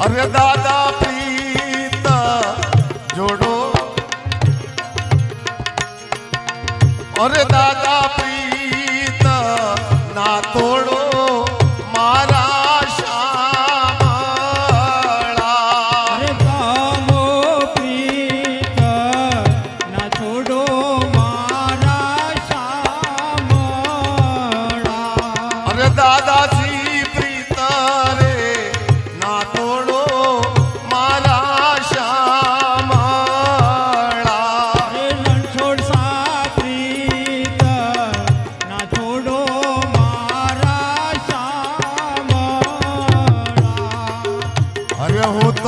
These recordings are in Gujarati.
અરે દાદા પ્રીત જોડો. અરે દાદા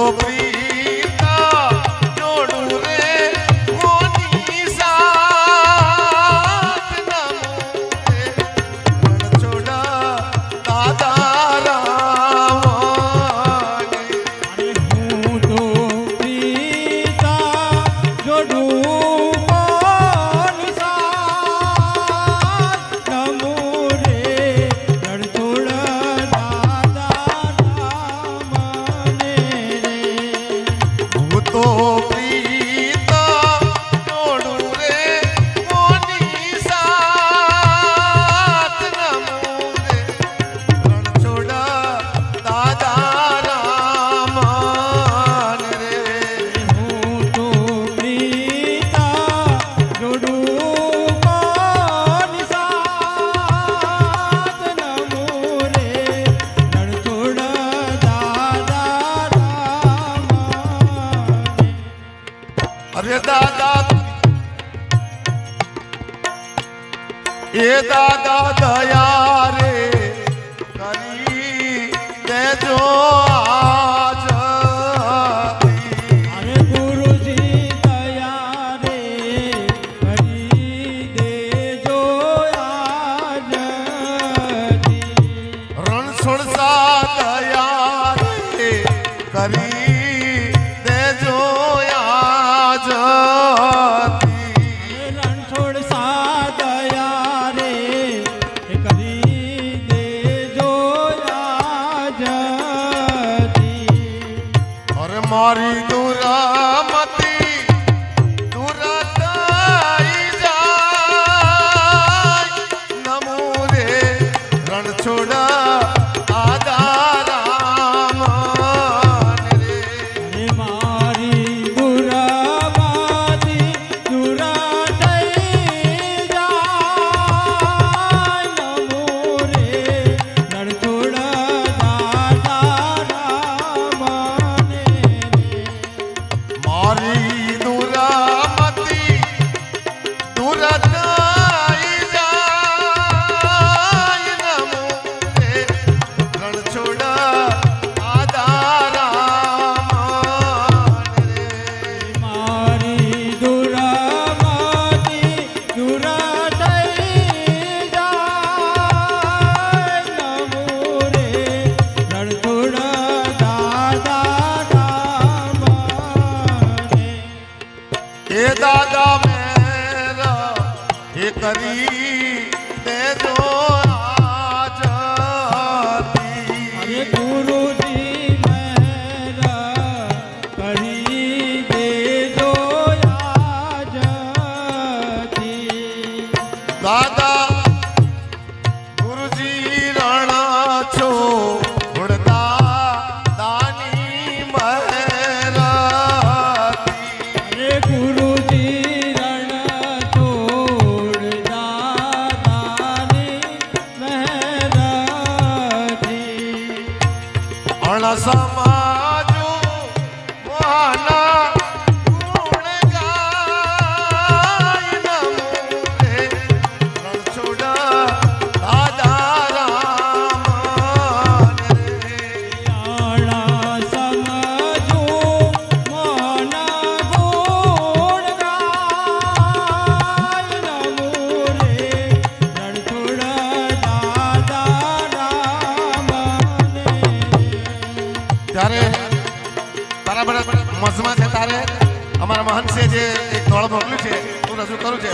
todo રે દાદા. એ દાદા દયા રે. મારી દુઃખ அறி સમાજુ મોહના ત્યારે બરાબર મજમાં છે તારે? અમારા મહંત છે જે એક દોડ મોકલ્યું છે. હું રજૂ કરું છે.